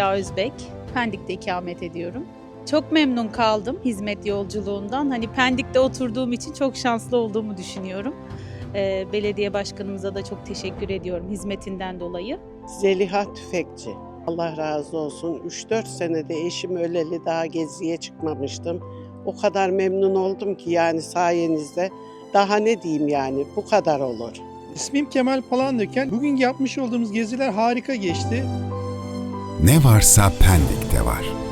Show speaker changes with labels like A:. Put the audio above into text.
A: Özbek. Pendik'te ikamet ediyorum. Çok memnun kaldım hizmet yolculuğundan. Hani Pendik'te oturduğum için çok şanslı olduğumu düşünüyorum. Ee, belediye başkanımıza da çok teşekkür ediyorum hizmetinden dolayı.
B: Zeliha Tüfekçi. Allah razı olsun. 3-4 senede eşim öleli daha geziye çıkmamıştım. O kadar memnun oldum ki yani sayenizde. Daha ne diyeyim yani bu kadar olur.
C: İsmim Kemal Palandöken. Bugün yapmış olduğumuz geziler harika geçti.
D: Ne varsa Pendik'te var.